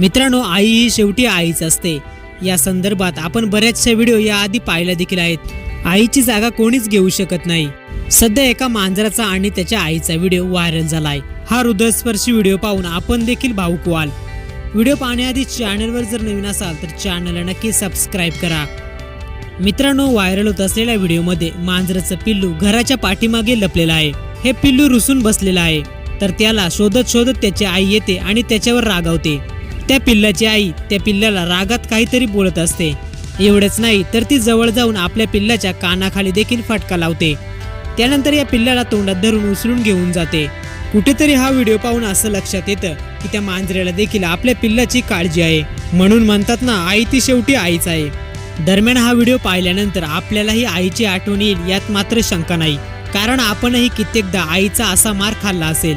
मित्रांनो आई ही शेवटी आईच असते. या संदर्भात आपण बऱ्याचशा व्हिडिओ याआधी पाहिल्या देखील आहेत. आईची जागा कोणीच घेऊ शकत नाही. सध्या एका मांजराचा आणि त्याच्या आईचा व्हिडिओ व्हायरल झालाय. हा हृदयस्पर्शी व्हिडिओ पाहून आपण देखील भाऊक व्हाल. व्हिडिओ पाहण्याआधी चॅनलवर जर नवीन असाल तर चॅनलला नक्की सबस्क्राईब करा. मित्रांनो व्हायरल होत असलेल्या व्हिडिओमध्ये मांजराचं पिल्लू घराच्या पाठीमागे लपलेलं आहे. हे पिल्लू रुसून बसलेलं आहे. तर त्याला शोधत शोधत त्याची आई येते आणि त्याच्यावर रागावते. त्या पिल्लाची आई त्या पिल्ल्याला रागात काहीतरी बोलत असते. एवढंच नाही तर ती जवळ जाऊन आपल्या पिल्लाच्या कानाखाली देखील फटका लावते. त्यानंतर या पिल्लाला तोंडात धरून उचलून घेऊन जाते. कुठेतरी हा व्हिडिओ पाहून असं लक्षात येतं की त्या मांजरेला देखील आपल्या पिल्लाची काळजी आहे. म्हणून म्हणतात ना आई ती शेवटी आईच आहे. दरम्यान हा व्हिडिओ पाहिल्यानंतर आपल्यालाही आईची आठवण येईल यात मात्र शंका नाही. कारण आपणही कित्येकदा आईचा असा मार खाल्ला असेल.